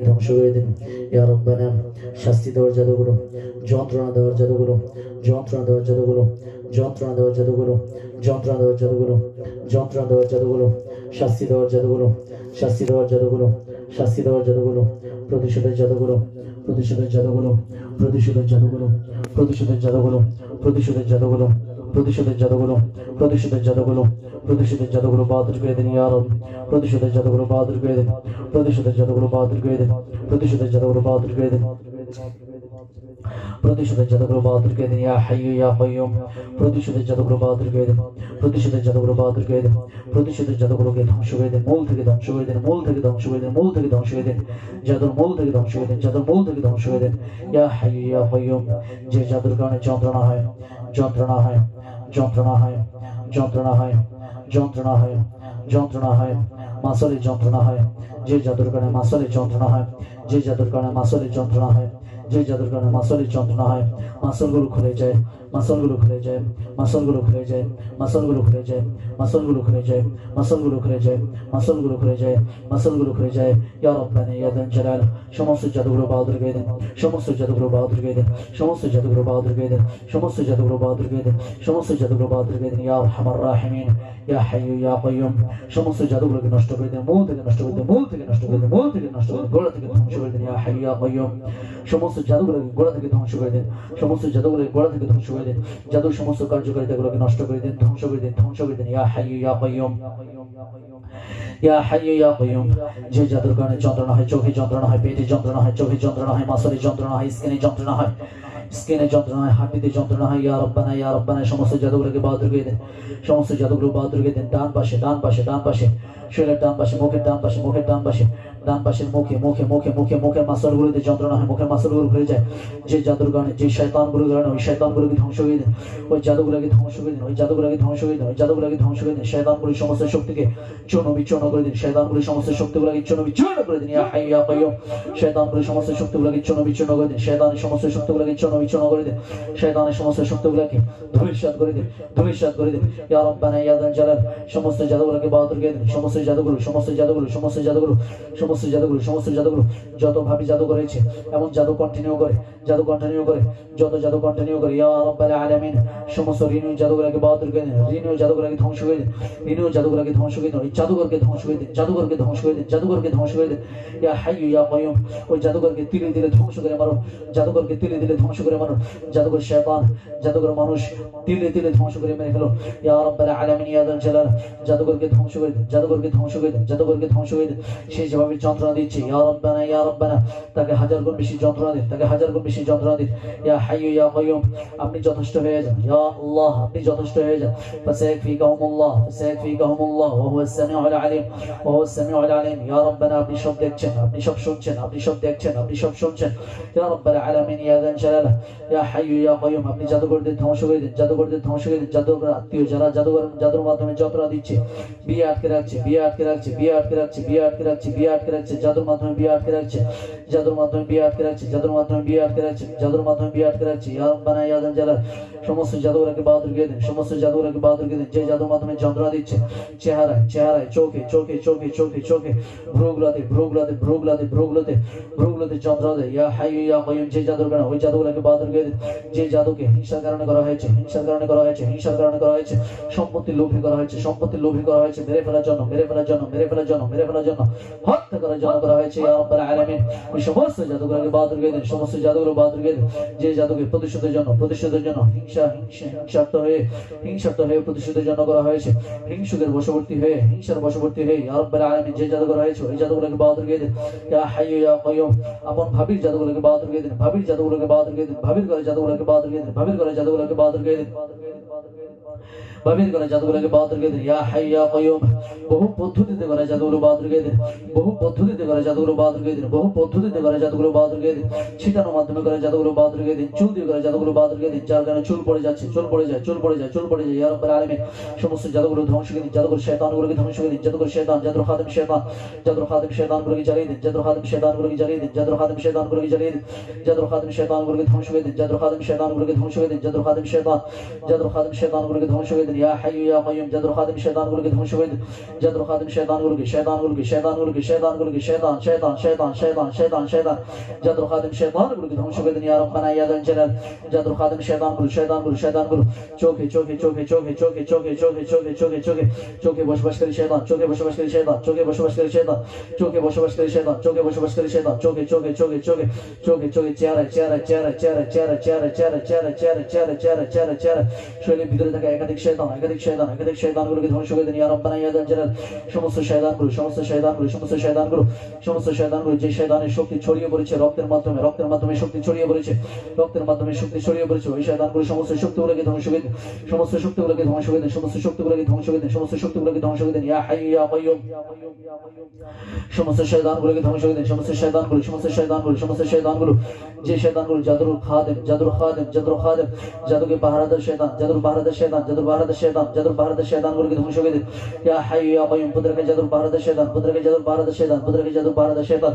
ধ্বংস করে দিন ইয়া রব্বানা, শাস্তি দেওয়ার জাদুগুলো, যন্ত্রণা দেওয়ার জাদুগুলো, যন্ত্রণা দেওয়ার জাদুগুলো, যন্ত্রণা দেওয়ার জাদুগুলো, যন্ত্রণা দেওয়ার জাদুগুলো, যন্ত্রণা দেওয়ার জাদুগুলো, শাস্তি দেওয়ার জাদুগুলো, শাস্তি দেওয়ার জাদুগুলো, শাস্তি দেওয়ার জাদুগুলো, প্রতিশোধের জাদুগুলো প্রতিশোধের জাদুগুলো প্রতিশোধের জাদুগুলো প্রতিশোধের জাদুগুলো প্রতিশোধের জাদুগুলো প্রতিশোধের জাদুগুলো প্রতিশোধের জাদুগুলো প্রতিশোধের জাদুগুলো বাহাদুর করে দিন ইয়া রব প্রতিশোধের জাদুগুলো বাহাদুর করে দিন প্রতিশোধের জাদুগুলো বাহাদুর করে দিন প্রতিশোধের জাদুগুলো বাহাদুর করে দিন প্রতিশোধের জাদুগুলো বাহাদুর করে দিন ইয়া হাইয়ু ইয়া কাইয়ুম প্রতিশোধের জাদুগুলো বাহাদুর করে দিন প্রতিশোধের জাদুগুলো বাহাদুর করে দিন প্রতিশোধের জাদুগুলোকে ধ্বংস করে দিন মূল থেকে ধ্বংস করে দিন মূল থেকে ধ্বংস করে দিন মূল থেকে ধ্বংস করে দিন জাদুর মূল থেকে ধ্বংস করে দিন জাদুর মূল থেকে ধ্বংস করে দিন ইয়া হাইয়ু ইয়া কাইয়ুম যে জাদুর কারণে যন্ত্রণা হয় যন্ত্রণা হয় যন্ত্রণা হয় যন্ত্রণা হয় যন্ত্রণা হয় যন্ত্রণা হয় মাসলের যন্ত্রণা হয়, যে জাদুর কারণে মাসলের যন্ত্রণা হয়, যে জাদুর কারণে মাসলের যন্ত্রণা হয় যে জাদুর কারণে মাসলের যন্ত্রণা হয় মাসলগুলো খুলে যায় মাসলগুলো খুলে যায় মাসলগুলো খুলে যায় মাসলগুলো খুলে যায় মাসলগুলো খুলে যায় মাসলগুলো খুলে যায় মাসলগুলো খুলে যায় মাসলগুলো খুলে যায়। ইয়া রব্বানা, ইয়া দান জালাল, সমস্ত জাদুগুলো বাহাদুর গিয়ে দেন, সমস্ত জাদুগুলো বাহাদুর গিয়ে দেন, সমস্ত জাদুগুলো বাহাদুর গিয়ে দেন, সমস্ত জাদুগুলো বাহাদুর গিয়ে দেন, সমস্ত জাদুগুলো বাহাদুর গিয়ে দেন। ইয়া আরহামার রাহিমিন, ইয়া হাইয়ু ইয়া কাইয়ুম সমস্ত জাদুগুলোকে নষ্ট করে দেন, মূল থেকে নষ্ট করে দেন, মূল থেকে নষ্ট করে দেন, মূল থেকে নষ্ট করে দেন, গোড়া থেকে ধ্বংস করে দেন। ইয়া হাইয়ু ইয়া কাইয়ুম সমস্ত জাদুগুলোকে গোড়া থেকে ধ্বংস করে দেন। সমস্ত জাদুগুলোকে গোড়া থেকে ধ্বংস করে দেন। জাদুর সমস্ত কার্যকারিতাগুলোকে নষ্ট করে দেন, ধ্বংস করে দেন, ধ্বংস করে দেন। ইয়া হাইয়ু ইয়া কাইয়ুম ইয়া হাইয়ু ইয়া কাইয়ুম যে জাদুর কারণে যন্ত্রণা হয়, চোখে যন্ত্রণা হয়, পেটে যন্ত্রণা হয়, চোখে যন্ত্রণা হয়, মাসলে যন্ত্রণা হয়, স্কিনে যন্ত্রণা হয়, স্কিনে যন্ত্রণা হয় হাড্ডিতে যন্ত্রণা হয়, ইয়া রব্বানা ইয়া রব্বানা, সমস্ত জাদুগুলোকে বাহাদুর করে দেন। সমস্ত জাদুগুলো বাহাদুর করে দেন, ডান পাশে ডান পাশে ডান পাশে, শরীরের ডান পাশে, মুখের ডান পাশে, মুখের ডান পাশে। ডান পাশের মুখে মুখে মুখে মুখে, মুখের মাসলগুলোতে যন্ত্রণা হয়, মুখের মাসলগুলো ঘুরে যায়। যে জাদুর কারণে যে শয়তানগুলোর কারণে ওই শয়তানগুলোকে ধ্বংস করে দেন ওই জাদুগুলোকে ধ্বংস করে দিন ওই জাদুগুলোকে ধ্বংস করে দিন ওই জাদুগুলোকে ধ্বংস করে দিন শয়তানগুলির সমস্ত শক্তিকে চূর্ণ বিচূর্ণ করে দিন শয়তানগুলির সমস্ত শক্তিগুলোকে চূর্ণ বিচূর্ণ করে দিন ইয়া হাই ইয়া কাইয়ুম শয়তানগুলির সমস্ত শক্তিগুলোকে চূর্ণ বিচূর্ণ করে দিন শয়তানের সমস্ত শক্তিগুলোকে চূর্ণ বিচূর্ণ করে দিন শয়তানের সমস্ত শক্তিগুলোকে ধূলিসাৎ করে দিন ধূলিসাৎ করে দিন ইয়া রব্বানা ইয়া দান জালাল। সমস্ত জাদুগুলোকে বাহাদুর করে দিন সমস্ত জাদুগুলো সমস্ত জাদুগুলো সমস্ত জাদুগুলো সমস্ত জাদুগুলো সমস্ত জাদুগুলো যত ভাবি জাদু করেছে এমন জাদু কন্টিনিউ করে জাদু কন্টিনিউ করে যত জাদু কন্টিনিউ করে ইয়া রব্বাল আলামিন সমস্ত ঋণীয় জাদুগুলোকে বাহাদুর করে দিন ঋণীয় জাদুগুলোকে ধ্বংস করে দিন ঋণীয় জাদুগুলোকে ধ্বংস করে দিন জাদুঘরকে ধ্বংস করে দিন জাদুঘরকে ধ্বংস করে দিন জাদুঘরকে ধ্বংস করে দিন ইয়া হাইয়ু ইয়া কাইয়ুম ওই জাদুঘরকে তিলে তিলে ধ্বংস করে মারো জাদুঘরকে তিলে তিলে ধ্বংস করে মারো জাদুঘর শয়তান জাদুঘর মানুষ তিলে তিলে ধ্বংস করে মেরে ফেলো ইয়া রব্বাল আলামিন ইয়া দাল জালাল জাদুঘরকে ধ্বংস করে দিন জাদুঘরকে ধ্বংস করে দিন জাদুঘরকে ধ্বংস করে দিন সে যেভাবে যন্ত্রণা দিচ্ছে। ইয়া রব্বানা ইয়া রব্বানা, তাকে হাজার গুণ বেশি যন্ত্রণা দিন, তাকে হাজার গুণ বেশি যন্ত্রণা দিন। ইয়া হাইয়ু ইয়া কাইয়ুম আপনি যথেষ্ট হয়ে যান। ইয়া আল্লাহ, আপনি যথেষ্ট হয়ে যান। ওয়া হুয়াস সামিউল আলিম, ওয়া হুয়াস সামিউল আলিম। ইয়া রব্বানা, আপনি সব দেখছেন, আপনি সব শুনছেন, আপনি সব দেখছেন, আপনি সব শুনছেন। ইয়া রব্বাল আলামিন, ইয়া জালালা ইয়া হাইয়ু ইয়া কাইয়ুম আপনি জাদুকরদের ধ্বংস করে দিন জাদুকরদের ধ্বংস করে দিন। জাদুকর আত্মীয় যারা জাদুকর জাদুর মাধ্যমে যন্ত্রণা দিচ্ছে, বিয়ে আটকে রাখছে, বিয়ে আটকে রাখছে, বিয়ে আটকে রাখছে, বিয়ে আটকে রাখছে, বিয়ে আটকে রাখছে, জাদুর মাধ্যমে বিয়ে আটকে রাখছে, জাদুর মাধ্যমে বিয়ে আটকে রাখছে, জাদুর মাধ্যমে বিয়ে আটকে রাখছে, জাদুর মাধ্যমে বিয়ে আটকে রাখছে। ইয়া রব্বানা, ইয়া জালাল সমস্ত জাদুগুলোকে বাহাদুর করে দিন, সমস্ত জাদুগুলোকে বাহাদুর করে দিন। যে জাদুর মাধ্যমে যন্ত্রণা দিচ্ছে, চেহারায় চেহারায়, চোখে চোখে চোখে চোখে চোখে, ভ্রুগুলাতে ভ্রুগুলাতে ভ্রুগুলাতে ভ্রুগুলাতে ভ্রুগুলাতে যন্ত্রণা দেয়। ইয়া হাই, ইয়া কাইয়ুম, যে জাদুর কারণে, ওই জাদুগুলোকে বাহাদুর করে দিন। যে জাদুকে হিংসার কারণে করা হয়েছে, হিংসার কারণে করা হয়েছে, হিংসার কারণে করা হয়েছে, সম্পত্তি লোভী করা হয়েছে, সম্পত্তি লোভী করা হয়েছে, মেরে ফেলার জন্য, মেরে ফেলার জন্য, মেরে ফেলার জন্য, মেরে ফেলার জন্য হত্যা করা হয়েছে বাহাদুর করে দিন যে জাদুকে প্রতিশোধের হয়ে হয়ে হয়েছে। হিংসুকের বশবর্তী হয়ে, হিংসার বশবর্তী হয়ে, ইয়া রাব্বাল আলামিন, যে জাদু করা হয়েছে, ওই জাদুগুলোকে বাহাদুর করে দিন। ইয়া হাইয়ু ইয়া কাইয়ুম আপন ভাবির জাদুগুলোকে বাহাদুর করে ভাবির জাদুগুলোকে বাহাদুর করে দিন, ভাবির করে জাদুগুলোকে বাহাদুর করে দিন, ভাবির করে জাদুগুলোকে বাহাদুর করে দিন। ভাবির করে জাদুগুলোকে বাহাদুর দিন। ইয়া হাই, ইয়া কাইয়ুম। বহু পদ্ধতিতে করে জাদুগুলো বাহাদুর দিন। বহু পদ্ধতিতে করে জাদুগুলো বাহাদুর দিন। বহু পদ্ধতিতে করে জাদুগুলো বাহাদুর দিন। ছিটানোর মাধ্যমে করে জাদুগুলো বাহাদুর দিন। চুল দিয়ে করে জাদুগুলো বাহাদুর দিন। যার কারণে চুল পড়ে যাচ্ছে, চুল পড়ে যায়, চুল পড়ে যায়, চুল পড়ে যায়। ইয়া রাব্বাল আলামিন। সমস্ত জাদুগুলো ধ্বংস করে দিন। জাদুগুলো শয়তানগুলোকে ধ্বংস করে দিন। জাদুগুলো শয়তান, জাদুর খাদিম শয়তান। জাদুর খাদিম শয়তানগুলোকে জ্বালিয়ে দিন। জাদুর খাদিম শয়তানগুলোকে জ্বালিয়ে দিন। জাদুর খাদিম শয়তানগুলোকে জ্বালিয়ে দিন। জাদুর খাদিম শয়তানগুলোকে ধ্বংস করে দিন। জাদুর খাদিম শয়তানগুলোকে ধ্বংস করে দিন। জাদুর খাদিম শয়তান। জাদুর খাদিম শয়তানগুলোকে ধ্বংস করে দিন ইয়া হাইয়ু ইয়া কাইয়ুম জাদুর খাদিম শয়তানগুলোকে ধ্বংস করে দিন জাদুর খাদিম শয়তানগুলোকে শয়তানগুলোকে শয়তানগুলোকে শয়তানগুলোকে শয়তান শয়তান শয়তান শয়তান শয়তান শয়তান জাদুর খাদিম শয়তানগুলোকে ধ্বংস করে দিন ইয়া রব্বানা ইয়া দাল জালাল জাদুর খাদিম শয়তানগুলো শয়তানগুলো শয়তানগুলো চোখে চোখে চোখে চোখে চোখে চোখে চোখে চোখে চোখে চোখে চোখে বসবাসকারী শয়তান চোখে বসবাসকারী শয়তান চোখে বসবাসকারী শয়তান চোখে বসবাসকারী শয়তান চোখে বসবাসকারী শয়তান চোখে চোখে চোখে চোখে চোখে চোখে চেহারা চেহারা চেহারা চেহারা চেহারা চেহারা চেহারা চেহারা চেহারা চেহারা চেহারা চেহারা শরীরের ভিতরে থাকা একাধিক শয়তান একাধিক শয়তান, একাধিক শয়তানগুলোকে ধ্বংস করে দিন। ইয়া রব্বানা, ইয়া জালাল সমস্ত শয়তানগুলো সমস্ত শয়তানগুলো সমস্ত শয়তানগুলো সমস্ত শয়তানগুলো যে শয়তানের শক্তি ছড়িয়ে পড়েছে রক্তের মাধ্যমে রক্তের মাধ্যমে শক্তি ছড়িয়ে পড়েছে, রক্তের মাধ্যমে শক্তি ছড়িয়ে পড়েছে, ওই শয়তানগুলো সমস্ত শক্তিগুলোকে ধ্বংস করে দিন, সমস্ত শক্তিগুলোকে ধ্বংস করে দিন, সমস্ত শক্তিগুলোকে ধ্বংস করে দিন, সমস্ত শক্তিগুলোকে ধ্বংস করে দিন। ইয়া হাইয়ু ইয়া কাইয়ুম সমস্ত শয়তানগুলোকে ধ্বংস করে দিন, সমস্ত শয়তানগুলো সমস্ত শয়তানগুলো সমস্ত শয়তানগুলো, যে শয়তানগুলো জাদুর খাদেম জাদুর খাদেম জাদুর খাদেম, জাদুকে পাহারাদার শয়তান, জাদুর পাহারাদার শয়তান जदुर्भारत शैतान जदुर्भारत शैतान वर्ग ध्वंस हो गए या हय या कय्यूम पुत्र के जदुर्भारत शैतान पुत्र के जदुर्भारत शैतान पुत्र के जदुर्भारत शैतान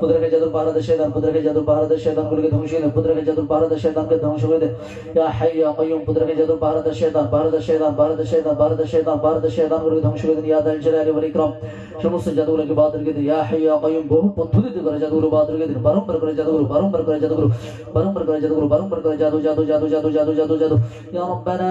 पुत्र के जदुर्भारत शैतान पुत्र के जदुर्भारत शैतान वर्ग ध्वंस हो गए पुत्र के जदुर्भारत शैतान के ध्वंस हो गए या हय या कय्यूम पुत्र के जदुर्भारत शैतान भारत शैतान भारत शैतान भारत शैतान भारत शैतान वर्ग ध्वंस हो गए या दल जलाल वल इकराम সমস্ত জাদুগুলোকে বাতিল করে দিন ইয়া হাইয়া কাইয়ুম বহু পদ্ধতিতে করে জাদুগুলো বাতিল করে দিন বারংবার করে জাদুগুলো বারংবার করে জাদুগুলো বারংবার করে জাদুগুলো বারংবার করে जादू जादू जादू जादू जादू जादू জাদু ইয়া রাব্বানা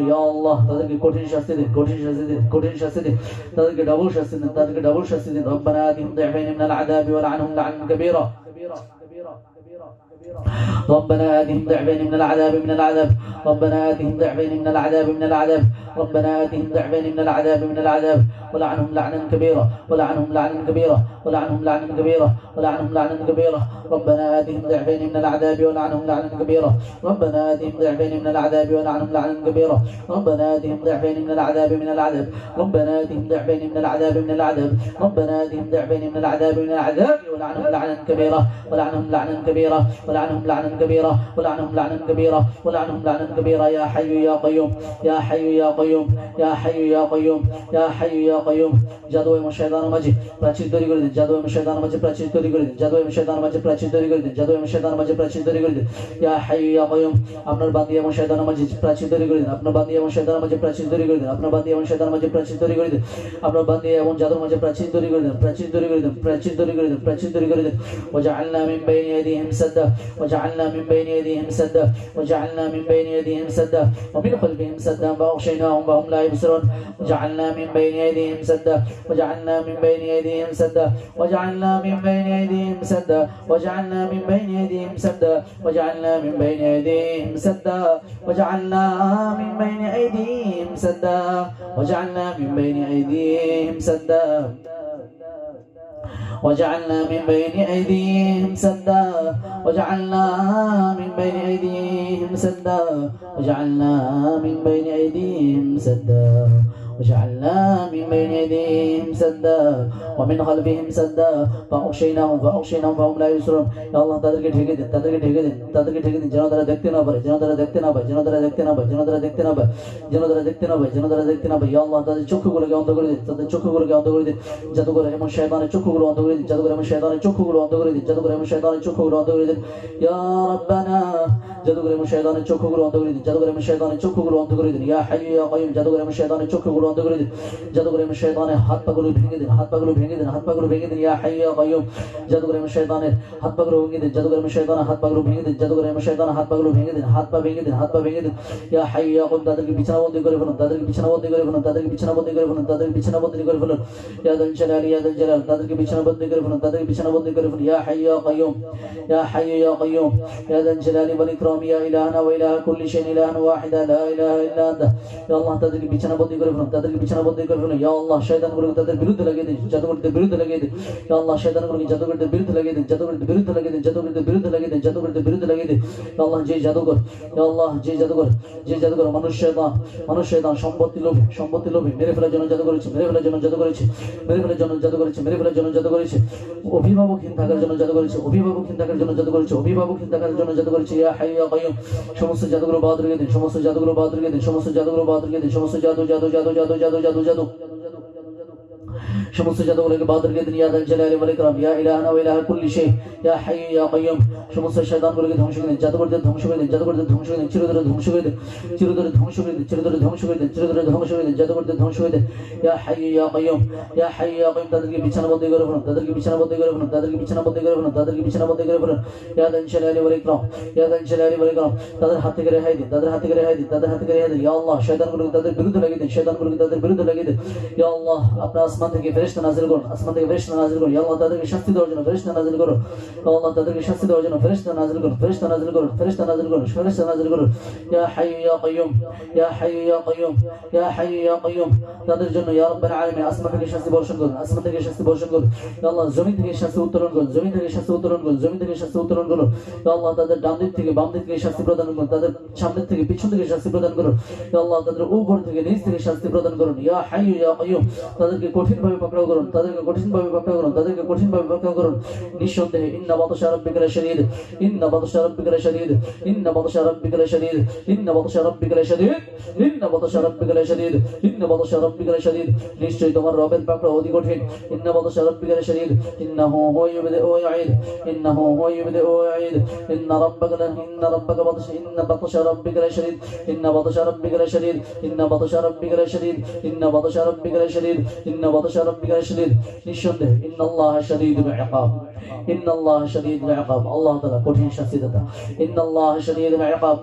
ইয়া আল্লাহ তাদেরকে কঠিন শাস্তি দিন কঠিন শাস্তি দিন কঠিন শাস্তি দিন তাদেরকে ডাবল শাস্তি দিন তাদেরকে ডাবল শাস্তি দিন রব্বানা আতিহিম ضعفين من العذاب ولعنهم لعنا كبيرا ربنا آتهم ضعفين من العذاب من العذاب ربنا آتهم ضعفين من العذاب من العذاب ربنا آتهم ضعفين من العذاب من العذاب ولعنهم لعنا كبيرا ولعنهم لعنا كبيرا ولعنهم لعنا كبيرا ولعنهم لعنا كبيرا ربنا آتهم ضعفين من العذاب ولعنهم لعنا كبيرا ربنا آتهم ضعفين من العذاب ولعنهم لعنا كبيرا ربنا آتهم ضعفين من العذاب من العذاب ربنا آتهم ضعفين من العذاب من العذاب ربنا آتهم ضعفين من العذاب من العذاب ولعنهم لعنا كبيرا ولعنهم لعنا كبيرا ولعنهم لعنا كبيرا ولعنهم لعنا كبيرا ولعنهم لعنا كبيرا يا حي يا قيوم يا حي يا قيوم يا حي يا قيوم يا حي يا قيوم জাদু এবং শয়তানের মাঝে প্রাচীর তৈরি করে দিন জাদু এবং শয়তানের মাঝে প্রাচীর তৈরি করে দিন জাদু এবং শয়তানের মাঝে প্রাচীর তৈরি করে দিন জাদু এবং শয়তানের মাঝে প্রাচীর তৈরি করে দিন ইয়া হাই ইয়া কাইয়ুম আপনার বান্দি এবং শয়তানের মাঝে প্রাচীর তৈরি করে দিন আপনার বান্দি এবং শয়তানের মাঝে প্রাচীর তৈরি করে দিন আপনার বান্দি এবং শয়তানের মাঝে প্রাচীর তৈরি করে দিন আপনার বান্দি এবং জাদুর মাঝে প্রাচীর তৈরি করে দিন প্রাচীর তৈরি করে দিন প্রাচীর তৈরি করে দিন প্রাচীর তৈরি করে দিন وجعلنا من بين يديهم سدا وجعلنا من بين يديهم سدا وجعلنا من بين يديهم سدا ومن خلفهم سدا فأغشيناهم فهم لا يبصرون وجعلنا من بين يديهم سدا. وجعلنا من بين يديهم سدا. وجعلنا من بين يديهم سدا. وجعلنا من بين يديهم سدا. وجعلنا من بين يديهم سدا. وجعلنا من بين أيديهم سدا. وجعلنا من بين أيديهم سدا. وجعلنا من بين أيديهم سدا. وجعلنا من بين أيديهم سدا. وجعلنا من بين أيديهم سدا. وجعلنا من بين يديهم سدا ومن خلفهم سدا فأغشيناهم فأغشيناهم فهم لا يبصرون يا الله তাদেরকে ঢেকে দিন তাদেরকে ঢেকে দিন তাদেরকে ঢেকে দিন যেন তারা দেখতে না পারে যেন তারা দেখতে না পায় যেন তারা দেখতে না পায় যেন তারা দেখতে না পায় যেন তারা দেখতে না পায় যেন তারা দেখতে না পায় ইয়া আল্লাহ তাদের চক্ষুগুলোকে অন্ধ করে দিন তাদের চক্ষুগুলোকে অন্ধ করে দিন জাদু করে এমন শয়তানের চক্ষুগুলো অন্ধ করে দিন জাদু করে এমন শয়তানের চক্ষুগুলো অন্ধ করে দিন জাদু করে এমন শয়তানের চক্ষুগুলো অন্ধ করে দিন ইয়া রাব্বানা জাদু করে এমন শয়তানের চক্ষুগুলো অন্ধ করে দিন জাদু করে এমন শয়তানের চক্ষুগুলো অন্ধ করে দিন ইয়া হাইয়ু ইয়া কাইয়ুম জাদু করে এমন শয়তানের চক্ষুগুলো অন্ধ করে দিন। জাদু করে হাত পাগুলো ভেঙে দিন হাত পাগুলো ভেঙে দিন হাত পাগুলো ভেঙে দিন, ইয়া হাইয়ু ইয়া কাইয়ুম জাদু করে হাত পাগুলো ভেঙে দিন জাদু করে হাত পাগুলো ভেঙে দিন জাদু করে হাত পাগুলো ভেঙে দিন হাত পা ভেঙে দিন হাত পা ভেঙে দিন, ইয়া হাইয়ু ইয়া কাইয়ুম তাদেরকে বিছানাবন্দি করে ফেলুন, তাদেরকে বিছানাবন্দি করে ফেলুন, তাদেরকে বিছানাবন্দি করে ফেলুন, তাদেরকে বিছানাবন্দি করে ফেলুন। ইয়া দাল জালাল, ইয়া দাল জালাল, তাদেরকে বিছানাবন্দি করে ফেলুন, তাদেরকে বিছানাবন্দি করে ফেলুন। ইয়া হাইয়ু ইয়া কাইয়ুম ইয়া হাইয়ু ইয়া কাইয়ুম ইয়া দাল জালাল ওয়াল ইকরাম, ইয়া ইলাহানা ওয়া ইলাহা কুল্লি শাইইন ইলাহান ওয়াহিদা, লা ইলাহা ইল্লা আনতা। ইয়া আল্লাহ, তাদেরকে বিছানাবন্দি করে ফেলুন। তাদেরকে বিছানা বিছানাবন্দি করে ফেলুন ইয়া আল্লাহ, শয়তানগুলোকে তাদের বিরুদ্ধে লাগিয়ে দিন জাদুকরদের বিরুদ্ধে লাগিয়ে দিন। ইয়া আল্লাহ, শয়তানগুলোকে জাদুকরদের বিরুদ্ধে লাগিয়ে দিন জাদুকরদের বিরুদ্ধে লাগিয়ে দিন জাদুকরদের বিরুদ্ধে লাগিয়ে দিন জাদুকরদের বিরুদ্ধে লাগিয়ে দিন। ইয়া আল্লাহ, যে জাদুকর ইয়া আল্লাহ, যে জাদুকর যে জাদুকর মানুষ শয়তান মানুষ শয়তান, সম্পত্তি লোভ, সম্পত্তি লোভী, মেরে ফেলার জন্য জাদু করেছে, মেরে ফেলার জন্য জাদু করেছে, মেরে ফেলার জন্য জাদু করেছে, মেরে ফেলার জন্য জাদু করেছে, অভিভাবকহীন থাকার জন্য জাদু করেছে, অভিভাবকহীন থাকার জন্য জাদু করেছে, অভিভাবকহীন থাকার জন্য জাদু করেছে, ইয়া হাই ইয়া কাইয়ুম সমস্ত জাদুগুলো বাদ রেখে দিন, সমস্ত জাদুগুলো বাদ রেখে দিন, সমস্ত জাদুগুলো বাদ রেখে দিন, সমস্ত জাদু জাদু জাদু জাদু জাদু জাদু জাদু। সমস্ত জাদুগুলোকে বাদ দিন ইয়া দাল জালালি ওয়াল ইকরাম ইয়া ইলাহানা ইলাহা কুল্লি শাই ইয়া হাইয়্যু ইয়া কাইয়ুম। সমস্ত শয়তানগুলোকে ধ্বংস করে দিন জাদুকরদের ধ্বংস করে দিন জাদুকরদের ধ্বংস করে দিন, চিরতরে ধ্বংস করে দিন, চিরতরে ধ্বংস করে দিন, চিরতরে ধ্বংস করে দিন, চিরতরে ধ্বংস করে দিন জাদুকরদের ধ্বংস করে দিন। ইয়া হাইয়্যু ইয়া কাইয়ুম। ইয়া হাইয়্যু ইয়া কাইয়ুম, তাদেরকে বিছানাবন্দি করে ফেলুন, তাদেরকে বিছানাবন্দি করে ফেলুন, তাদেরকে বিছানাবন্দি করে ফেলুন, তাদেরকে বিছানাবন্দি করে ফেলুন। ইয়া দাল জালালি ওয়াল ইকরাম ইয়া ওয়াল ইকরাম তাদের হাত থেকে রেহাই দিন, তাদের হাত থেকে রেহাই দিন, তাদের হাত থেকে রেহাই দিন। ইয়া আল্লাহ, শয়তানগুলোকে তাদের বিরুদ্ধে লাগিয়ে দিন, শয়তানগুলোকে তাদের বিরুদ্ধে লাগিয়ে দিন। ইয়া আল্লাহ, আপনার আসমান থেকে ফেরেশতা নাযিল করুন, আসমান থেকে ফেরেশতা নাযিল করুন ইয়া আল্লাহ তাদেরকে শাস্তি দেওয়ার জন্য ফেরেশতা নাযিল করুন ইয়া আল্লাহ তাদেরকে শাস্তি দেওয়ার জন্য ফেরেশতা নাযিল করুন, ফেরেশতা নাযিল করুন, ফেরেশতা নাযিল করুন, ফেরেশতা নাযিল করুন। ইয়া হাইয়্যু ইয়া কাইয়ুম ইয়া হাইয়্যু ইয়া কাইয়ুম ইয়া হাইয়্যু ইয়া কাইয়ুম তাদের জন্য ইয়া রাব্বাল আলামিন আসমান থেকে শাস্তি বর্ষণ করুন, আসমান থেকে শাস্তি বর্ষণ করুন। ইয়া আল্লাহ জমিন থেকে শাস্তি উত্তোলন করুন, জমিন থেকে শাস্তি উত্তোলন করুন, জমিন থেকে শাস্তি উত্তোলন করুন। ইয়া আল্লাহ তাদের ডান দিক থেকে বাম দিক থেকে শাস্তি প্রদান করুন, তাদের সামনের থেকে পিছন থেকে শাস্তি প্রদান করুন। ইয়া আল্লাহ তাদের উপর থেকে নিচ থেকে শাস্তি প্রদান করুন। ইয়া হাইয়্যু ইয়া কাইয়ুম তাদেরকে কঠিনভাবে পাকড়াও করুন তাদেরকে কঠিনভাবে পাকড়াও করুন তাদেরকে কঠিনভাবে পাকড়াও করুন নিঃসন্দেহে ইন্না বাতাশা রাব্বিকা লাশাদীদ ইন্না বাতাশা রাব্বিকা লাশাদীদ ইন্না বাতাশা রাব্বিকা লাশাদীদ ইন্না বাতাশা রাব্বিকা লাশাদীদ ইন্না বাতাশা রাব্বিকা লাশাদীদ ইন্না বাতাশা রাব্বিকা লাশাদীদ নিশ্চয়ই তোমার রবের পাকড়াও অতি কঠিন ইন্না বাতাশা রাব্বিকা লাশাদীদ ইন্নাহু হুয়া ইউবদিউ ওয়া ইন্নাহু হুয়া ইউবদিউ ইন্না রাব্বাকা ইন্না রাব্বাকা বাতাশ ইন্না বাতাশা রাব্বিকা লাশাদীদ ইন্না বাতাশা রাব্বিকা লাশাদীদ ইন্না বাতাশা রাব্বিকা লাশাদীদ ইন্না বাতাশা রাব্বিকা লাশাদীদ ইন্না বাতাশা রাব্বিকা লাশাদীদ নিঃসন্দেহে ইন্নাল্লাহা শাদীদুল ইকাব ইন্নাল্লাহা শাদীদুল ইকাব আল্লাহ তাআলা কঠিন শাস্তি দাতা ইন্নাল্লাহা শাদীদুল ইকাব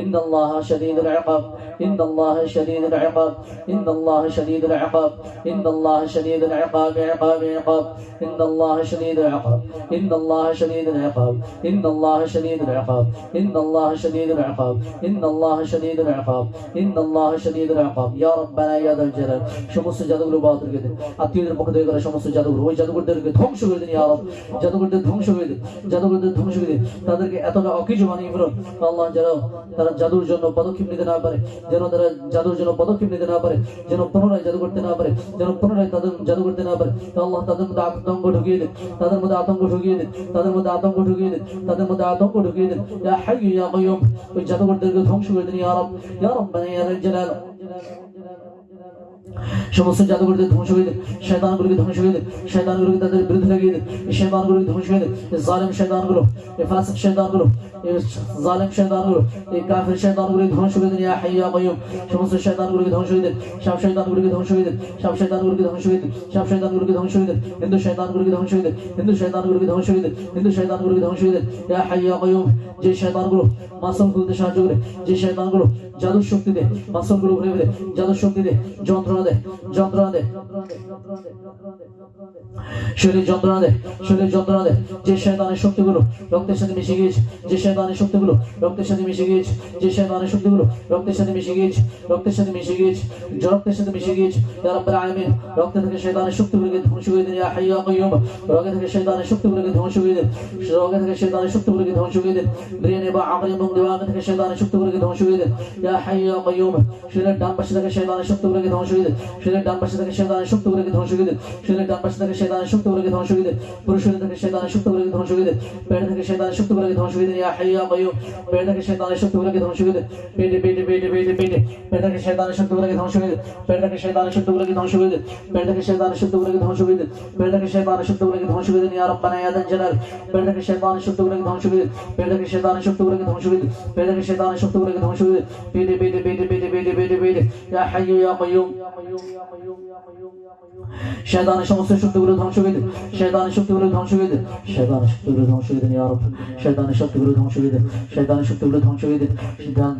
ইন্নাল্লাহা শাদীদুল ইকাব ইন্নাল্লাহা শাদীদুল ইকাব ইন্নাল্লাহা শাদীদুল ইকাব ইন্নাল্লাহা শাদীদুল ইকাব ইকাব ইকাব ইন্নাল্লাহা শাদীদুল ইকাব ইন্নাল্লাহা শাদীদুল ইকাব ইন্নাল্লাহা শাদীদুল ইকাব ইন্নাল্লাহা শাদীদুল ইকাব ইন্নাল্লাহা শাদীদুল ইকাব ইন্নাল্লাহা শাদীদুল ইকাব ইয়া রাব্বানা ইয়া দাল জালাল সমস্ত জাদুগুলো বাদ রেখে দিন আত্মীয়দের পক্ষ থেকে করা সমস্ত জাদুগুলো ওই জাদুকরদেরকে ধ্বংস করে দিন রব। জাদুকরদের ধ্বংস করে দিন জাদুকরদের ধ্বংস করে দিন। তাদেরকে এতটা অকিজু বানিয়ে ফেলুন আল্লাহ যেন তারা জাদুর জন্য পদক্ষেপ নিতে না পারে, যেন তারা জাদুর জন্য পদক্ষেপ নিতে না পারে, যেন পুনরায় জাদু করতে না পারে, যেন পুনরায় তাদের জাদু করতে না পারে। আল্লাহ তাদের মধ্যে আতঙ্ক ঢুকিয়ে দিন, তাদের মধ্যে আতঙ্ক ঢুকিয়ে দিন, তাদের মধ্যে আতঙ্ক ঢুকিয়ে দিন, তাদের মধ্যে আতঙ্ক ঢুকিয়ে দিন। ইয়া ওই জাদুকরদেরকে ধ্বংস করে দিন, ইয়া রব। ইয়া রব্বানা সমস্ত জাদুঘরদের ধ্বংস করে দিন, শয়তানগুলোকে ধ্বংস করে দিন, শয়তানগুলোকে তাদের বিরুদ্ধে লাগিয়ে দিন এই শয়তানগুলোকে ধ্বংস করে দিন এই জালেম শয়তানগুলো এই ফাসিক শয়তানগুলো এই জালেম শয়তানগুলো এই কাফির ধ্বংস করে দিন, ইয়া হাইয়্যু ইয়া কাইয়ুম সমস্ত ধ্বংস করে দিন ধ্বংস করে দিন ধ্বংস করে দিন ধ্বংস করে দিন, হিন্দু ধ্বংস করে দিন, হিন্দু ধ্বংস করে দিন, হিন্দু ধ্বংস করে দিন, ইয়া হাইয়্যু ইয়া কাইয়ুম যে শয়তানগুলো খুলতে সাহায্য করে, যে শয়তানগুলো জাদুর শক্তি দেয় মাসুমগুলো ঘুরে ফেলে, জাদুর শক্তি দেয়, যন্ত্রণা দেয় যন্ত্রণা দেয়। শরীর যন্ত্রণা দেয়, শরীর যন্ত্রণা দেয়। যে শয়তানের শক্তিগুলো রক্তের সাথে মিশে গিয়েছে, যে শয়তানের শক্তিগুলো রক্তের সাথে মিশে গিয়েছে যে শয়তানের শক্তিগুলো রক্তের সাথে মিশে গিয়েছে রক্তের সাথে মিশে গিয়েছে রক্তের সাথে মিশে গিয়েছে ইয়া রাব্বাল আলামিন রক্ত থেকে শয়তানের শক্তিগুলোকে ধ্বংস করে দিন ইয়া হাইয়্যু ইয়া কাইয়ুম রগে থেকে শয়তানের শক্তিগুলোকে ধ্বংস করে দিন রগে থেকে শয়তানের শক্তিগুলোকে ধ্বংস করে দিন ব্রেনে বা আমল এবং দিমাগ থেকে শয়তানের শক্তিগুলোকে ধ্বংস করে দিন ইয়া হাইয়্যু ইয়া কাইয়ুম শরীরের ডান পাশে থেকে শয়তানের শক্তিগুলোকে ধ্বংস করে দিন শরীরের ডান পাশে থেকে শয়তানের শক্তিগুলোকে ধ্বংস করে দিন শরীরের ডান পাশে থেকে শয়তানের শক্তিগুলোকে ধ্বংস করে দিন পুরো শরীর থেকে শয়তানের শক্তিগুলোকে ধ্বংস করে দিন পেট থেকে শয়তানের শক্তিগুলোকে ধ্বংস করে দিন ইয়া হাইয়্যু ইয়া কাইয়ুম পেট থেকে শয়তানের শক্তিগুলোকে ধ্বংস করে দিন পেটে পেটে পেটে পেটে পেটে। পেট থেকে শয়তানের শক্তিগুলোকে ধ্বংস করে দিন পেট থেকে শয়তানের শক্তিগুলোকে ধ্বংস করে দিন পেট থেকে শয়তানের শক্তিগুলোকে ধ্বংস করে দিন পেট থেকে শয়তানের শক্তিগুলোকে ধ্বংস করে দিন ইয়া রাব্বানা ইয়া দাল জালাল পেট থেকে শয়তানের শক্তিগুলোকে ধ্বংস করে দিন পেট থেকে শয়তানের শক্তিগুলোকে ধ্বংস করে দিন পেট থেকে শয়তানের শক্তিগুলোকে ধ্বংস করে দিন পেটে পেটে পেটে পেটে পেটে পেটে পেটে। ইয়া হাইয়্যু, ইয়া কাইয়ুম শয়তানের সমস্ত শক্তিগুলো ধ্বংস করে দিন শয়তানের শক্তিগুলো ধ্বংস করে দিন শয়তানের শক্তিগুলো ধ্বংস করে দিন ইয়া রব শয়তানের শক্তিগুলো ধ্বংস হয়ে দেয় শয়তানের শক্তিগুলো ধ্বংস করে দিন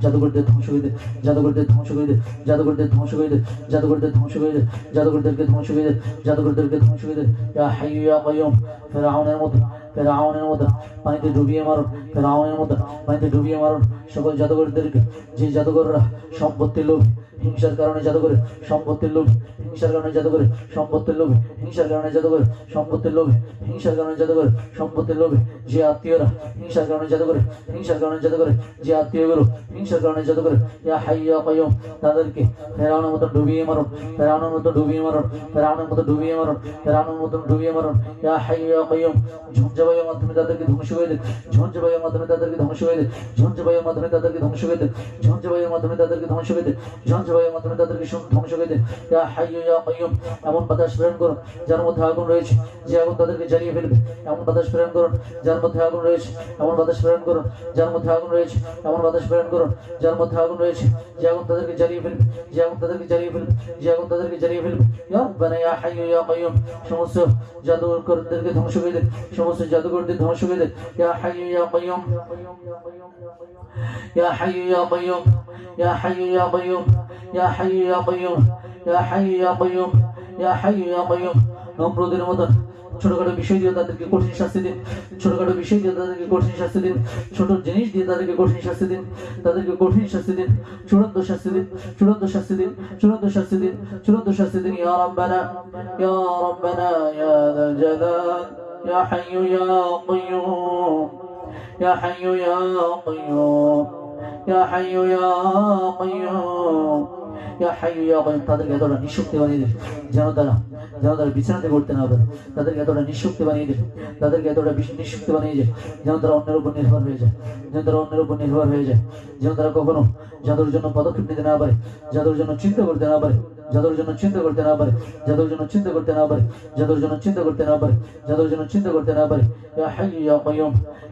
জাদুকরদের ধ্বংস করে দিন জাদুকরদের ধ্বংস করে দিন জাদুকরদের ধ্বংস করে দিন জাদুকরদের ধ্বংস করে দিন জাদুকরদেরকে ধ্বংস করে দিন জাদুকরদেরকে ধ্বংস করে দিন ইয়া হাইয়্যু ইয়া কাইয়ুম ফেরাউনের মতো ফেরাউনের মতো পানিতে ডুবিয়ে মারুন, ফেরাউনের মতো পানিতে ডুবিয়ে মারুন। সকল জাদুকরদেরকে, যে জাদুঘররা সম্পত্তির লোভ, হিংসার কারণে জাদুঘরে সম্পত্তির লোভ, হিংসার কারণে জাদুঘরে সম্পত্তির লোভে, হিংসার কারণে জাদুঘরে সম্পত্তির লোভে, হিংসার কারণে জাদুঘরে সম্পত্তির লোভে, যে আত্মীয়রা, হিংসার কারণে জাদুঘরে হিংসার কারণে জাদুঘরে যে আত্মীয়গুলো, হিংসার কারণে জাদুঘরে ইয়া হাইয়া কাইয়ুম তাদেরকে ফেরাউনের মতো ডুবিয়ে মারুন, ফেরাউনের মতো ডুবিয়ে মারুন, ফেরাউনের মতো ডুবিয়ে মারুন, ফেরাউনের মতো ডুবিয়ে মারুন, ইয়া হাইয়া কাইয়ুম ঝঞ্ঝাবাইয়ের মাধ্যমে তাদেরকে ধ্বংস করে দেন ঝঞ্ঝাবাইয়ের মাধ্যমে তাদেরকে ধ্বংস করে দেন ঝঞ্ঝাবাইয়ের মাধ্যমে তাদেরকে ধ্বংস করে দেন ঝঞ্ঝাবাইয়ের মাধ্যমে তাদেরকে ধ্বংস করে দেন ঝঞ্ঝাবাইয়ের মাধ্যমে তাদেরকে ধ্বংস করে দেন ইয়া হাইয়ু, ইয়া কাইয়ুম, এমন বাতাস প্রেরণ করুন, যার মধ্যে আগুন রয়েছে, যে আগুন তাদেরকে জ্বালিয়ে ফেলবে। এমন বাতাস প্রেরণ করুন, যার মধ্যে আগুন রয়েছে, এমন বাতাস প্রেরণ করুন, যার মধ্যে আগুন রয়েছে, এমন বাতাস প্রেরণ করুন, যার মধ্যে আগুন রয়েছে, যে আগুন তাদেরকে জ্বালিয়ে ফেলবে, যে আগুন তাদেরকে জ্বালিয়ে ফেলবে, যে আগুন তাদেরকে জ্বালিয়ে ফেলবে। ইয়া রব্বানা, ইয়া হাইয়ু, ইয়া কাইয়ুম, সমস্ত জাদুকরদেরকে ধ্বংস করে দেন সমস্ত জাদুকরদের ধ্বংস করে দেন ইয়া হাইয়ু ইয়া কাইয়ুম ইয়া হাইয়ু ইয়া কাইয়ুম ইয়া হাইয়ু ইয়া কাইয়ুম ইয়া হাইয়ু ইয়া কাইয়ুম ইয়া হাইয়ু ইয়া কাইয়ুম ইয়া হাইয়ু ইয়া কাইয়ুম নমরুদের মতো ছোটখাটো বিষয় দিয়ে তাদেরকে কঠিন শাস্তি দিন ছোটখাটো বিষয় দিয়ে তাদেরকে কঠিন শাস্তি দিন ছোট জিনিস দিয়ে তাদেরকে কঠিন শাস্তি দিন তাদেরকে কঠিন শাস্তি দিন চূড়ান্ত শাস্তি দিন চূড়ান্ত শাস্তি দিন চূড়ান্ত শাস্তি দিন চূড়ান্ত শাস্তি দিন ইয়া রাব্বানা ইয়া রাব্বানা ইয়া যাল জালাল ইয়া হাইয়ু ইয়া কাইয়ুম ইয়া হাইয়ু ইয়া কাইয়ুম ইয়া হাইয়ু ইয়া কাইয়ুম ইয়া হাইয়ু ইয়া কাইয়ুম তাদেরকে এতটা নিঃশক্তি বানিয়ে দিন যেন তারা যেন তারা বিছানাতে করতে না পারে। তাদেরকে এতটা নিঃশক্তি বানিয়ে দিন তাদেরকে এতটা নিঃশক্তি বানিয়ে যায় যেন তারা অন্যের উপর নির্ভর হয়ে যায়। যেন তারা অন্যের উপর নির্ভর হয়ে যায়। যেন তারা কখনো যাদের জন্য পদক্ষেপ নিতে না পারে, যাদের জন্য চিন্তা করতে না পারে, যাদের জন্য চিন্তা করতে না পারে, যাদের জন্য চিন্তা করতে না পারে, যাদের জন্য চিন্তা করতে না পারে, যাদের জন্য চিন্তা করতে না পারে, ইয়া হাইয়ু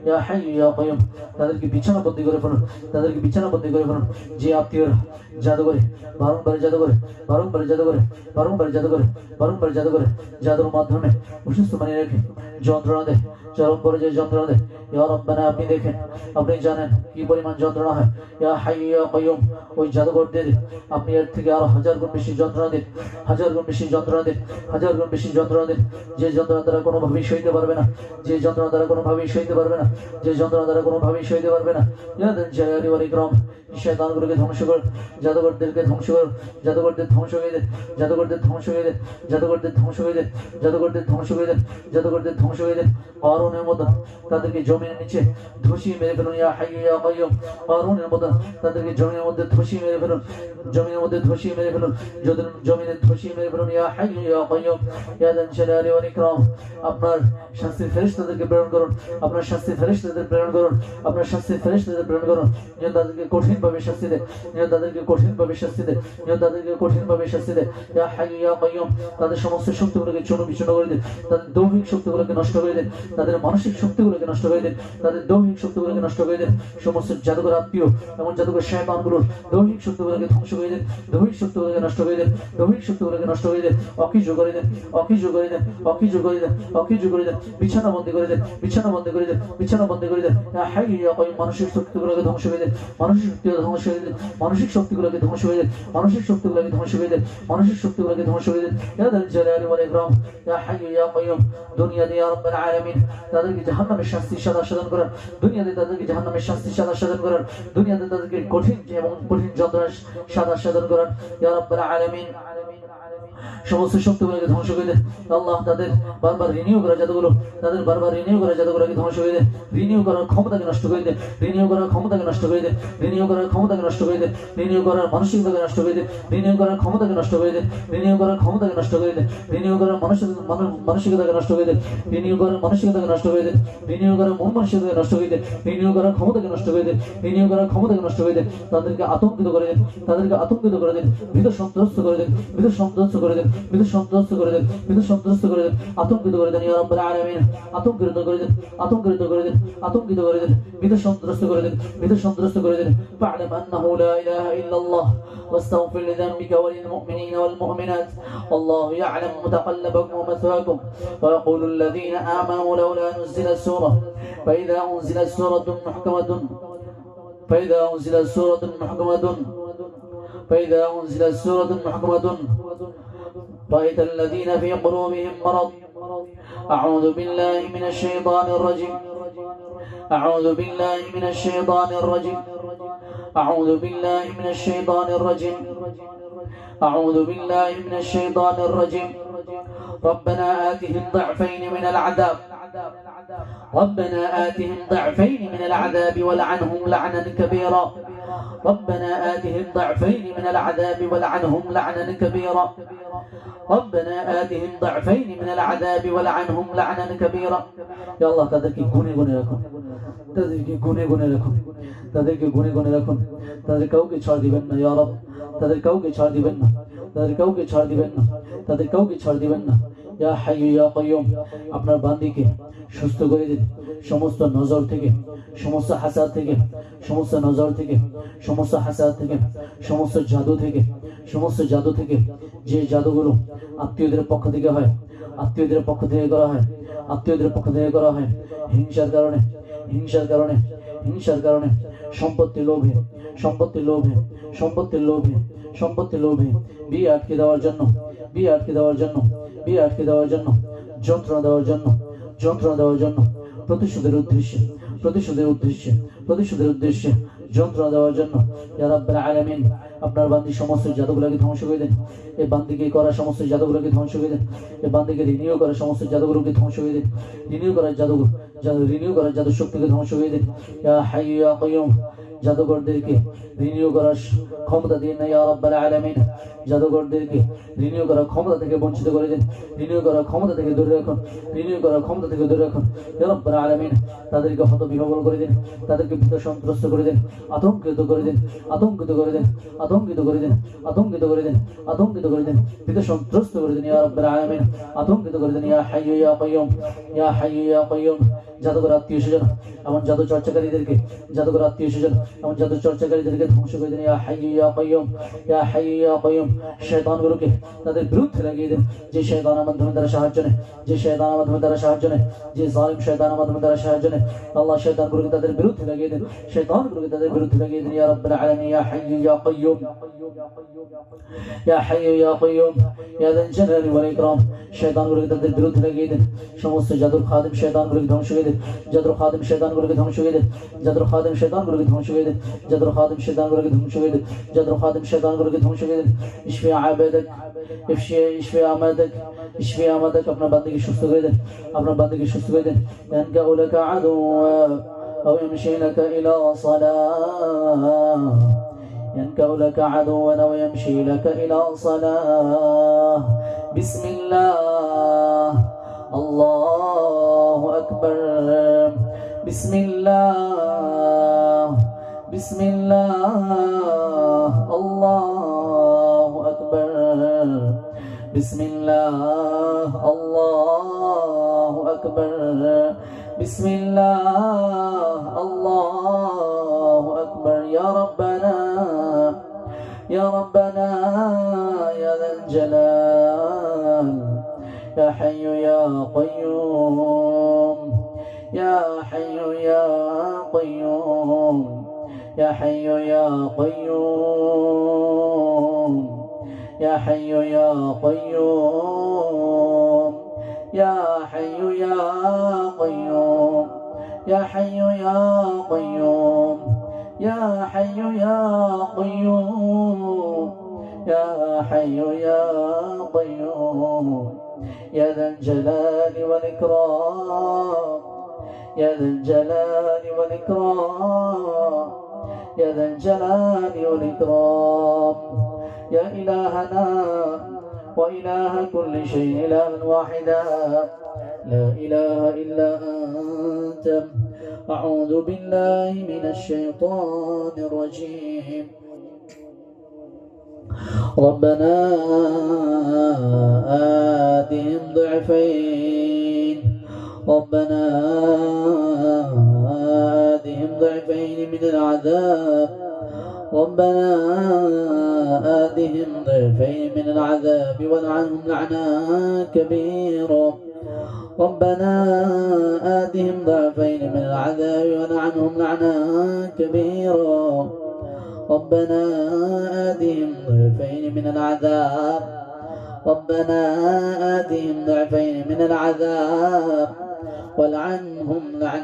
ইয়া ইয়া তাদেরকে বিছানা বন্দি করে ফেলুন, তাদেরকে বিছানা বন্দি করে ফেলুন, যে আত্মীয়রা জাদু করে বারংবার জাদু করে বারংবার জাদু করে বারংবার জাদু করে বারংবার জাদু করে জাদুর মাধ্যমে অসুস্থ মানিয়ে রেখে যন্ত্রণা দেয়, চরম পর্যায়ে যন্ত্রণা দেয় ইয়া রব্বানা, আপনি দেখেন, আপনি জানেন কি পরিমাণ যন্ত্রণা হয়। ইয়া হাইয়ু, ইয়া কাইয়ুম, ওই জাদুকরদের আপনি এর থেকে আরও হাজার গুণ বেশি যন্ত্রণা দিন, হাজার গুণ বেশি যন্ত্রণা দিন, হাজার গুণ বেশি যন্ত্রণা দিন। যে যন্ত্রণা তারা কোনোভাবেই সইতে পারবে না, যে যন্ত্রণা তারা কোনোভাবেই সইতে পারবে না, যে যন্ত্রণা তারা কোনোভাবেই সইতে পারবে না। দেন জালালি ওয়াল ইকরাম, শয়তানগুলোকে ধ্বংস কর জাদুকরদেরকে ধ্বংস কর জাদুকরদের ধ্বংস হয়ে দেন জাদুকরদের ধ্বংস হয়ে দেন জাদুকরদের ধ্বংস হয়ে দেন জাদুকরদের ধ্বংস হয়ে দেন জাদুকরদের ধ্বংস হয়ে দেন কারণের মতো তাদেরকে জমির নিচে ধসিয়ে মেরে ফেলুন, ইয়া হাইয়ু ইয়া কাইয়ুম কারণের মতো তাদেরকে জমির মধ্যে ধসিয়ে মেরে ফেলুন, জমির মধ্যে ধসিয়ে মেরে ফেলুন, যদি জমিনে ধসিয়ে মেরে ফেলুন, ইয়া হাইয়ু ইয়া কাইয়ুম ইয়া দান জালালি ওয়াল ইকরাম, আপনার শাস্তির ফেরেশতাদেরকে প্রেরণ করুন, আপনার শাস্তির ফেরেশতাদের প্রেরণ করুন, আপনার শাস্তির ফেরেশতাদের প্রেরণ করুন। যেন তাদেরকে কঠিনভাবে শাস্তি দেয় যেন তাদেরকে কঠিনভাবে শাস্তি দেয় যেন তাদেরকে কঠিনভাবে শাস্তি দেয় ইয়া হাইয়ু ইয়া কাইয়ুম তাদের সমস্ত শক্তিগুলোকে চূর্ণ বিচূর্ণ করে দিন, তাদের দৈহিক শক্তিগুলোকে নষ্ট করে দিন, তাদের মানসিক শক্তিগুলোকে নষ্ট করে দিন। তাদের দৈহিক শক্তিগুলোকে নষ্ট করে দিন সমস্ত জাদুকর আত্মীয় এমন জাদুকর শয়তানগুলোর দৈহিক শক্তিগুলোকে ধ্বংস করে দিন দৈহিক শক্তিগুলোকে নষ্ট করে দিন দৈহিক শক্তিগুলোকে নষ্ট করে দিন অকিজ করে দেন অকিজ করে দেন অকিজ করে দেন অকিজ করে দেন বিছানা বন্দি করে দেন বিছানা বন্দি করে দেন বিছানা বন্দি করে দেন ইয়া মানসিক শক্তিগুলোকে ধ্বংস করে দেন মানসিক শক্তিগুলো ধ্বংস করে দেন মানসিক শক্তিগুলোকে ধ্বংস করে দেন মানসিক শক্তিগুলোকে ধ্বংস করে দেন মানসিক শক্তিগুলোকে ধ্বংস করে দেন ইয়া দাল জালালি ওয়াল ইকরাম ইয়া ইয়া কাইয়ুম দুনিয়াতে ইয়া রাব্বাল আলামিন তাদেরকে জাহান্নামের শাস্তি সাদা সাধন করার দুনিয়াতে তাদেরকে জাহান্নামের শাস্তি সাদা সাধন করার দুনিয়াতে তাদেরকে কঠিন এবং কঠিন যন্ত্রণা সাদা সাধন করার ইয়া আলামিন সমস্ত শক্তিগুলোকে ধ্বংস করে দেন আল্লাহ তাদের বারবার রিনিউ করা জাদুগুলো তাদের বারবার রিনিউ করা জাদুগুলোকে ধ্বংস করে দেন রিনিউ করার ক্ষমতাকে নষ্ট করে দেন রিনিউ করার ক্ষমতাকে নষ্ট করে দেন রিনিউ করার ক্ষমতাকে নষ্ট করে দেন রিনিউ করার মানসিকতাকে নষ্ট করে দেন রিনিউ করার ক্ষমতাকে নষ্ট করে দেন রিনিউ করার ক্ষমতাকে নষ্ট করে দেন রিনিউ করার মানসিক মানসিকতাকে নষ্ট করে দেন রিনিউ করার মানসিকতাকে নষ্ট করে দেন রিনিউ করার মন মানসিকতাকে নষ্ট করে দেন রিনিউ করার ক্ষমতাকে নষ্ট করে দেন রিনিউ করার ক্ষমতাকে নষ্ট করে দেন তাদেরকে আতঙ্কিত করে দেন তাদেরকে আতঙ্কিত করে দেন ভীত সন্ত্রস্ত করে দেন ভীত সন্ত্রস্ত করে দেন ভীত সন্ত্রস্ত করে দেন ভীত সন্ত্রস্ত করে দেন আতঙ্কিত করে দেন ইয়া রাব্বাল আলামিন আতঙ্কিত করে দেন আতঙ্কিত করে দেন আতঙ্কিত করে দেন ভীত সন্ত্রস্ত করে দেন ভীত সন্ত্রস্ত করে দেন ফা'লাম আন্নাহু লা ইলাহা ইল্লাল্লাহ واستغفر لذنبك وللمؤمنين والمؤمنات والله يعلم متقلبكم ومثواكم ويقول الذين آمنوا لولا نزلت سورة فإذا أنزلت سورة محكمة فإذا أنزلت سورة محكمة فإذا أنزلت سورة محكمة رأيت الذين في قلوبهم مرض أعوذ بالله من الشيطان الرجيم أعوذ بالله من الشيطان الرجيم أعوذ بالله من الشيطان الرجيم أعوذ بالله من الشيطان الرجيم. ربنا آتهم ضعفين من العذاب ربنا آتهم ضعفين من العذاب ولعنهم لعنا كبيرا ربنا آتهم ضعفين من العذاب ولعنهم لعنا كبيرا ربنا آتهم ضعفين من العذاب ولعنهم لعنا كبيرا يا الله তাদেরকে গুনে গুনে রাখুন তাদেরকে গুনে গুনে রাখুন তাদেরকে গুনে গুনে রাখুন তাদের কাউকে ছাড় দিবেন না ইয়া রব তাদের কাউকে ছাড় দিবেন না তাদের কাউকে ছাড় দিবেন না তাদের কাউকে ছাড় দিবেন না ইয়া হাইয়ু ইয়া কাইয়ুম, আপনার বান্দিকে সুস্থ করে দিন। সমস্ত নজর থেকে, সমস্ত হাসাদ থেকে, সমস্ত নজর থেকে, সমস্ত হাসাদ থেকে, সমস্ত জাদু থেকে, সমস্ত জাদু থেকে যে জাদুগুলো আত্মীয়দের পক্ষ থেকে হয়, আত্মীয়দের পক্ষ থেকে করা হয়, আত্মীয়দের পক্ষ থেকে করা হয়, হিংসার কারণে হিংসার কারণে হিংসার কারণে সম্পত্তি লোভে সম্পত্তি লোভে, সম্পত্তির লোভে সম্পত্তি লোভে, বিয়ে আটকে দেওয়ার জন্য, বিয়ে আটকে দেওয়ার জন্য বিয়ে আটকে দেওয়ার জন্য, যন্ত্রণা দেওয়ার জন্য, যন্ত্রণা দেওয়ার জন্য, প্রতিশোধের উদ্দেশ্যে প্রতিশোধের উদ্দেশ্যে প্রতিশোধের উদ্দেশ্যে যন্ত্রণা দেওয়ার জন্য। রাব্বাল আলামিন, আপনার বান্দি সমস্ত জাদুগুলোকে ধ্বংস করে দেন। এই বান্দিকে করা সমস্ত জাদুগুলোকে ধ্বংস করে দেন। এই বান্দিকে রিনিউ করা সমস্ত জাদুগুলোকে ধ্বংস করে দেন। রিনিউ করার জাদুগুলো জাদু রিনিউ করার জাদু শক্তিকে ধ্বংস করে দেন। ইয়া কাইয়ুম জাদুঘরদেরকে রিনিউ করার ক্ষমতা দিন না ইয়া রাব্বাল আলামিন। জাদুঘরদেরকে রিনিউ করার ক্ষমতা থেকে বঞ্চিত করে দিন। রিনিউ করার ক্ষমতা থেকে দূরে রাখুন। রিনিউ করার ক্ষমতা থেকে দূরে রাখুন। ইয়া রাব্বাল আলামিন, তাদেরকে হত বিহবল করে দিন। তাদেরকে ভীত সন্ত্রস্ত করে দিন। আতঙ্কিত করে দিন। আতঙ্কিত করে দিন। আতঙ্কিত করে দিন। আতঙ্কিত করে দিন। আতঙ্কিত করে দিন। ভীত সন্ত্রস্ত করে দিন, ইয়া রাব্বাল আলামিন। আতঙ্কিত করে দিন, ইয়া হাইয়ু ইয়া কাইয়ুম ইয়া হাইয়ু ইয়া কাইয়ুম জাদুঘর আত্মীয় স্বজন, এমন জাদু চর্চাকারীদেরকে। জাদুঘর আত্মীয় স্বজন, এমন জাদু চর্চাকারীদেরকে তাদের বিরুদ্ধে লাগিয়ে দেন। সমস্ত জাদুর খাদিম শয়তানগুলোকে ধ্বংস করে দেন। জাদুর খাদিম শয়তানগুলোকে ধ্বংস করে দেন। জাদুর খাদিম শয়তানগুলোকে ধ্বংস করে দেন। জাদুর খাদিম শয়তানগুলোকে ধ্বংস করে দেন জাদুর খাদিম শয়তানগুলোকে ধ্বংস করে দেন ইশফি আবাদাক ইশফি ইশফি আমাদাক ইশফি আমাদাক আপনার বান্দিকে সুস্থ করে দেন আপনার বান্দিকে সুস্থ করে দেন ইয়ানকা উলাকা আদুয়া أو يمشي لك إلى صلاة ينكأ لك عدوا أو يمشي لك إلى صلاة بسم الله الله أكبر بسم الله بسم الله. الله أكبر. بسم الله. الله أكبر. بسم الله. الله أكبر. يا ربنا. يا ربنا. يا ذا الجلال. يا حي يا قيوم. يا حي يا قيوم. يا حي يا قيوم يا حي يا قيوم يا حي يا قيوم يا حي يا قيوم يا حي يا قيوم يا حي يا قيوم يا ذا الجلال والإكرام يا ذا الجلال والإكرام. يا ذا الجلال والإكرام. يا إلهنا وإله كل شيء إلها واحدا. لا إله إلا أنت. أعوذ بالله من الشيطان الرجيم. ربنا آتهم ضعفين. ربنا ضعفين من العذاب ربنا آتهم ضعفين من العذاب والعنهم لعنا كبيرا ربنا آتهم ضعفين من العذاب ولعنهم لعنا كبيرا ربنا آتهم ضعفين من العذاب ربنا آتهم ضعفين من العذاب والعنهم لعنا